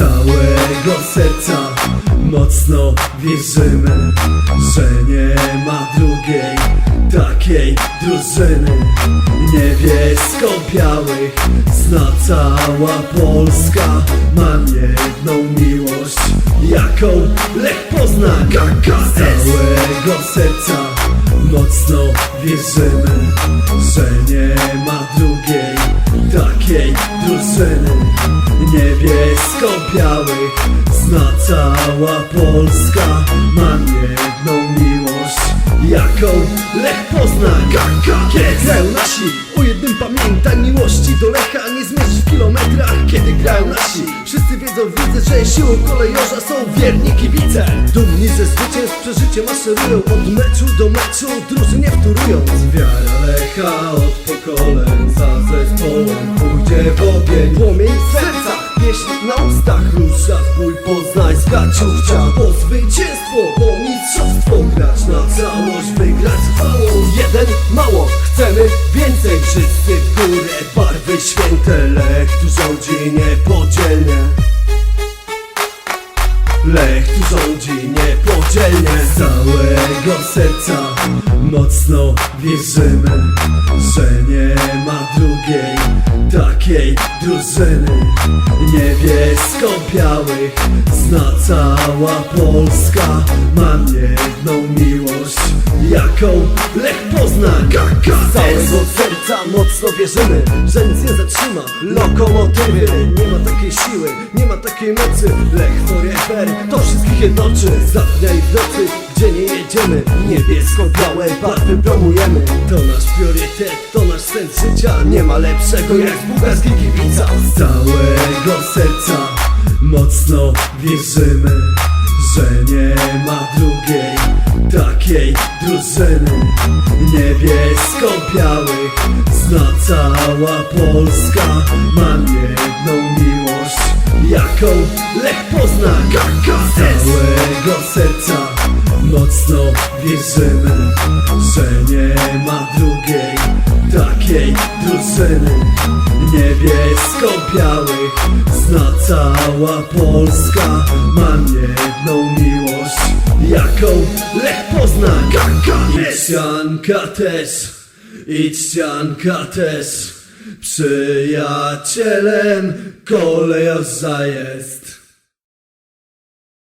całego serca. Mocno wierzymy, że nie ma drugiej takiej drużyny. Niebiesko-białych zna cała Polska. Mam jedną miłość, jaką Lech Poznań Z. Całego serca mocno wierzymy, że nie ma drugiej takiej drużyny Niebiesko-białych zna cała Polska. Mam jedną miłość, jaką Lech Poznań Kiedy grają nasi, o jednym pamiętaj Miłości do Lecha nie zmierzysz w kilometrach Kiedy grają nasi, wszyscy wiedzą, widzę Że siłą kolejorza są wierni kibice. Dumni ze zwycięstw, przeżycie maszerują Od meczu do meczu, drużynie wtórując Wiara Lecha od pokoleń Za zespołem pójdzie w ogień. Płomień w sercach, pieśń na ustach Rusza w bój poznańska ciuchcia Po zwycięstwo, po mistrzostwo Grać na całość, wygrać chwałą Jeden mało, chcemy więcej. Wszyscy w górę, barwy święte Lech tu rządzi niepodzielnie Lech tu rządzi niepodzielnie. Z całego serca mocno wierzymy Że nie ma drugiej takiej drużyny. Niebiesko-białych zna cała Polska. Mam jedną miłość, jaką Lech Poznań Z całego serca mocno wierzymy, że nic nie zatrzyma. Lokomotywy, nie ma takiej siły, takiej mocy Lech forever, to wszystkich jednoczy Za dnia i w nocy, gdzie nie jedziemy. Niebiesko-białe barwy promujemy. To nasz priorytet, to nasz sens życia. Nie ma lepszego jak z bułgarskiej kibica. Z całego serca mocno wierzymy Że nie ma drugiej takiej drużyny. Niebiesko-białych zna cała Polska. Mam jedną miłość, jaką Lech Poznań Z całego serca mocno wierzymy Że nie ma drugiej takiej drużyny. Niebiesko-białych zna cała Polska Mam jedną miłość, jaką Lech Poznań I też, i ścianka też Przyjacielem kolejorza jest